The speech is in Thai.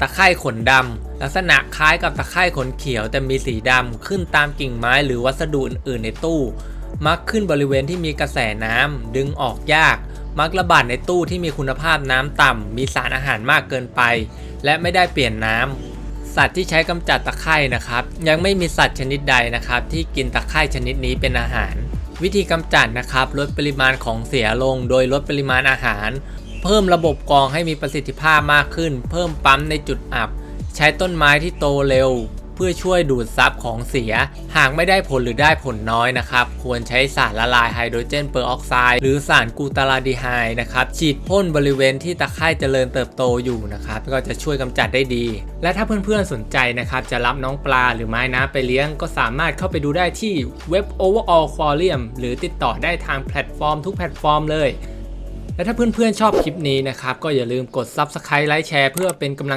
ตะไคร่ขนดำลักษณะคล้ายกับตะไคร่ขนเขียวแต่มีสีดำขึ้นตามกิ่งไม้หรือวัสดุอื่นๆ ในตู้ มักขึ้นบริเวณที่มีกระแสน้ำดึงออกยาก มักระบาดในตู้ที่มีคุณภาพน้ำต่ำมีสารอาหารมากเกินไป และไม่ได้เปลี่ยนน้ำสัตว์ที่ใช้กำจัดตะไคร่นะครับ ยังไม่มีสัตว์ชนิดใดนะครับ ที่กินตะไคร่ชนิดนี้เป็นอาหาร วิธีกำจัดนะครับ ลดปริมาณของเสียลง โดยลดปริมาณอาหาร เพิ่มระบบกรองให้มีประสิทธิภาพมากขึ้น เพิ่มปั๊มในจุดอับ ใช้ต้นไม้ที่โตเร็ว เพื่อช่วยดูดซับของเสีย หากไม่ได้ผลหรือได้ผลน้อยนะครับ ควรใช้สารละลายไฮโดรเจนเปอร์ออกไซด์หรือสารกูตาราดีไฮด์นะครับ ฉีดพ่นบริเวณที่ตะไคร่เจริญเติบโตอยู่นะครับ ก็จะช่วยกำจัดได้ดี และถ้าเพื่อนๆสนใจนะครับ จะรับน้องปลาหรือไม้น้ำไปเลี้ยง ก็สามารถเข้าไปดูได้ที่เว็บ Overall Aquarium หรือติดต่อได้ทางแพลตฟอร์มทุกแพลตฟอร์มเลย และถ้าเพื่อนๆชอบคลิปนี้นะครับ ก็อย่าลืมกด Subscribe ไลค์แชร์เพื่อเป็นกำลัง